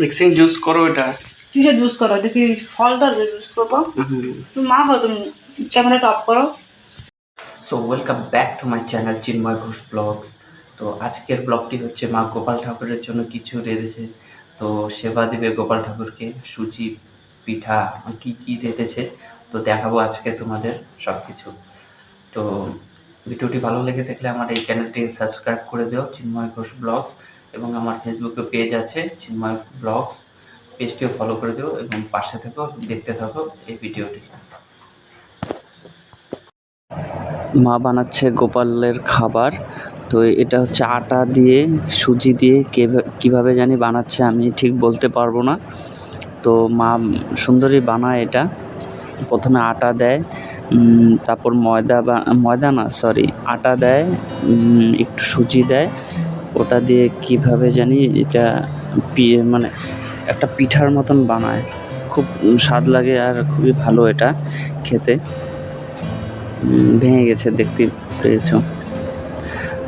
Mixing juice করো এটা। কিসের জুস করো? এটা কি ফলটা জুস করব? তুমি মা হো তুমি ক্যামেরাটা অফ করো। So welcome back to my channel Chinmoy Ghosh vlogs তো আজকের ব্লগটি হচ্ছে মা গোপাল ঠাকুরের জন্য কিছু রেঁধেছে তো সেবা দেবে গোপাল ঠাকুরকে সুজি পিঠা কি কি রেঁধেছে তো দেখাবো আজকে তোমাদের সব কিছু তো ভিডিওটি ভালো লেগে থাকলে আমার এই চ্যানেলটি সাবস্ক্রাইব করে দিও চিন্ময় ঘোষ ব্লগস এবং আমার ফেসবুকে পেজ আছে চিন্ময় ব্লগস পেজটিও ফলো করে দিও এবং পাশে থেকো, দেখতে থাকো এই ভিডিওটি মা বানাচ্ছে গোপালের খাবার। তো এটা হচ্ছে আটা দিয়ে, সুজি দিয়ে কেভা- কীভাবে জানি বানাচ্ছে আমি ঠিক বলতে পারব না। তো মা সুন্দরী বানায় এটা। প্রথমে আটা দেয় তারপর ময়দা বা, ময়দা না সরি আটা দেয় একটু সুজি দেয় ওটা দিয়ে কীভাবে জানি এটা পি- মানে একটা পিঠার মতন বানায়। খুব স্বাদ লাগে আর খুবই ভালো এটা খেতে। ভেঙে গেছে, দেখতে পেয়েছ।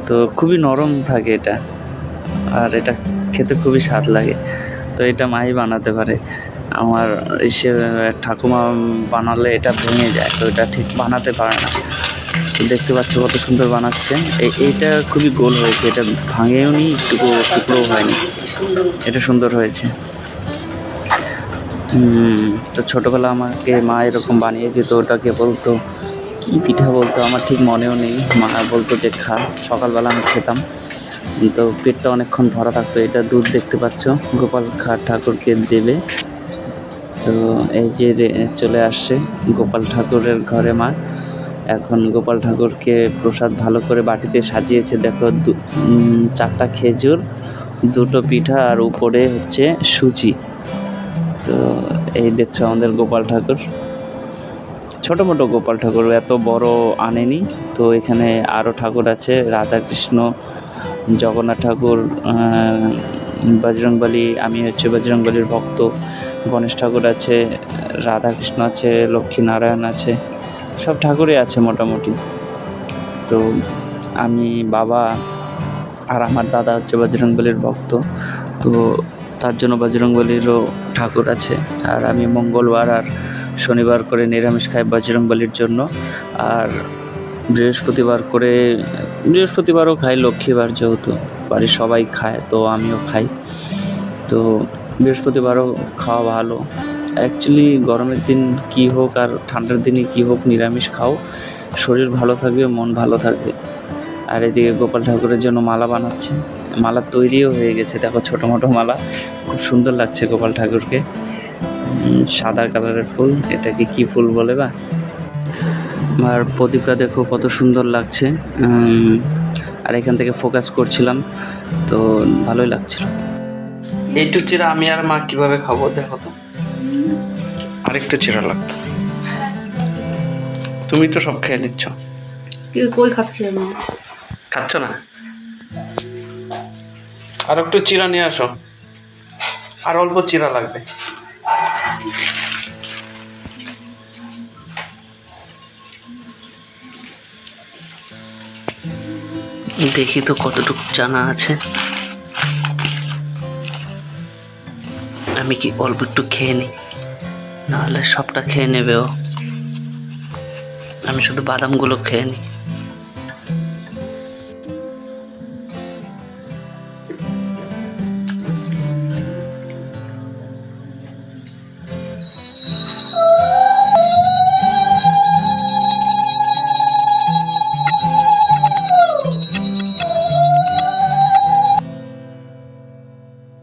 তো খুবই নরম থাকে এটা। আর এটা খেতে খুবই স্বাদ লাগে। তো এটা মাই বানাতে পারে। আমার সে ঠাকুমা বানালে এটা ভেঙে যায়, তো এটা ঠিক বানাতে পারে না। দেখতে পাচ্ছ কত সুন্দর বানাচ্ছে। এইটা খুবই গোল হয়েছে, এটা ভাঙেও নি, টুকরো টুকরোও হয়নি। এটা সুন্দর হয়েছে। তো ছোটোবেলা আমাকে মা এরকম বানিয়ে দিত, ওটাকে বলতো, কী পিঠা বলতো? আমার ঠিক মনেও নেই। মা বলতো যে, খা। সকালবেলা আমি খেতাম। তো পেটটা অনেকক্ষণ ভরা থাকতো। এটা দুধ দেখতে পাচ্ছ, গোপাল খা ঠাকুরকে দেবে। তো এই যে চলে আসছে গোপাল ঠাকুরের ঘরে মা। এখন গোপাল ঠাকুরকে প্রসাদ ভালো করে বাটিতে সাজিয়েছে। দেখো চারটা খেজুর, দুটো পিঠা আর উপরে হচ্ছে সুজি। তো এই দেখছ আমাদের গোপাল ঠাকুর। ছোটো মোটো গোপাল ঠাকুর, এত বড় আনেনি। তো এখানে আরও ঠাকুর আছে রাধা কৃষ্ণ জগন্নাথ ঠাকুর বজরংবলী, আমি হচ্ছে বজরংবলীর ভক্ত। গণেশ ঠাকুর আছে, রাধাকৃষ্ণ আছে লক্ষ্মী নারায়ণ আছে। সব ঠাকুরই আছে মোটামুটি। তো আমি বাবা আর আমার দাদা হচ্ছে বজরংবলীর ভক্ত। তো তার জন্য বজরংবলীরও ঠাকুর আছে। আর আমি মঙ্গলবার আর শনিবার করে নিরামিষ খাই বজরংবলীর জন্য। আর বৃহস্পতিবার করে, বৃহস্পতিবারও খাই, লক্ষ্মীবার যেহেতু বাড়ির সবাই খায়, তো আমিও খাই। তো বৃহস্পতিবারও খাওয়া ভালো। অ্যাকচুয়ালি গরমের দিন কী হোক আর ঠান্ডার দিনে কী হোক নিরামিষ খাও। শরীর ভালো থাকবে, মন ভালো থাকবে। আর এদিকে গোপাল ঠাকুরের জন্য মালা বানাচ্ছে। মালা তৈরিও হয়ে গেছে, দেখো ছোটো মোটো মালা। খুব সুন্দর লাগছে গোপাল ঠাকুরকে। সাদা কালারের ফুল, এটাকে কি ফুল বলে বা? আর প্রদীপটা দেখো কত সুন্দর লাগছে। আর এখান থেকে ফোকাস করছিলাম, তো ভালোই লাগছিল। এইটু চিরা আমি আর মা কীভাবে খাব, দেখো তো। আরেকটু চিরা লাগতো। তুমি তো সব খেয়ে নিচ্ছ। কি কই খাচ্ছি আমি? খাচ্ছ না? আর একটু চিরা নিয়ে আসো। আর অল্প চিরা লাগবে। দেখি তো কতটুকু জানা আছে। আমি কি অল্প একটু খেয়ে নিই? নাহলে সবটা খেয়ে নেবে ও। আমি শুধু বাদামগুলো খেয়ে নিই।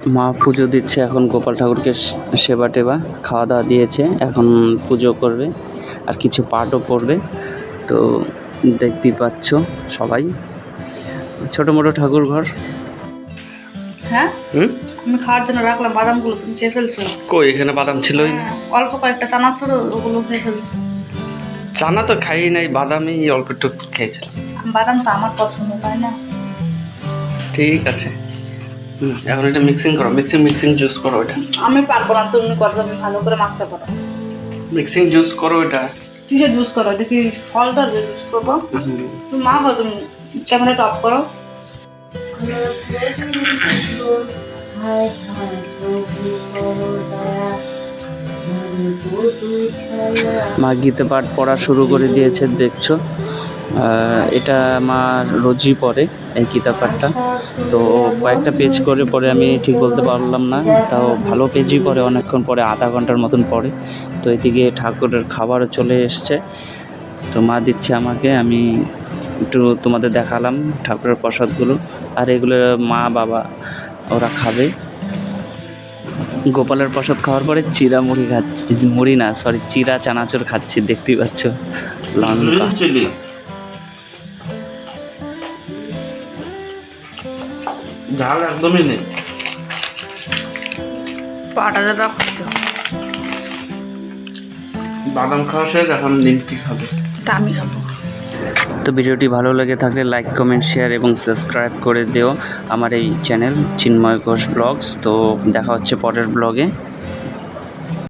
মা পুজো দিচ্ছে এখন গোপাল ঠাকুরকে সেবা টেবা খাওয়া দাওয়া দিয়েছে এখন পুজো করবে আর কিছু পাঠও পড়বে। তো দেখতেই পাচ্ছ সবাই ছোটো মোটো ঠাকুর ঘর। হ্যাঁ? আমি খাওয়ার জন্য রাখলাম বাদামগুলো তুমি খেয়ে ফেলছো। কই এখানে বাদাম ছিলই? না হ্যাঁ, অল্প কয়েকটা চানা ছিল ওগুলো খেয়ে ফেলছো। চানা তো খাই নাই বাদামই অল্প একটু খেয়েছিলাম। বাদাম তো আমার পছন্দ তাই না? ঠিক আছে। এখন এটা মিক্সিং করো মিক্সিং মিক্সিং জুস করো এটা। আমি পারব না তুমি করবে আমি ভালো করে মাখতে পারো। মিক্সিং জুস করো এটা। কিসের জুস করো এটা কি ফলটা জুস করব? তুমি মা হো তুমি ক্যামেরাটা অফ করো। মা গীতা পাঠ পড়া শুরু করে দিয়েছে দেখছ? এটা মা রোজই পড়ে এই গীতা পাঠটা। তো কয়েকটা পেজ করে পরে আমি ঠিক বলতে পারলাম না, তাও ভালো পেজই পড়ে, অনেকক্ষণ পরে আধা ঘণ্টার মতন পড়ে। তো এদিকে ঠাকুরের খাবারও চলে এসছে। তো মা দিচ্ছে আমাকে, আমি একটু তোমাদের দেখালাম ঠাকুরের প্রসাদগুলো। আর এগুলো মা, বাবা, ওরা খাবে। গোপালের প্রসাদ খাওয়ার পরে চিরা মুড়ি খাচ্ছি, মুড়ি না সরি চিরা চানাচুর খাচ্ছি, দেখতেই পাচ্ছ। লঙ্কা। ঝাল একদমই নেই। পাটাতে রাখছো বাদাম খাওয়া শেষ এখন নিমকি খাবে। তা আমি খাব। তো ভিডিওটি ভালো লেগে থাকলে লাইক কমেন্ট শেয়ার এবং সাবস্ক্রাইব করে দিও আমার এই চ্যানেল চিন্ময় ঘোষ ব্লগস। তো দেখা হচ্ছে পরের ব্লগে।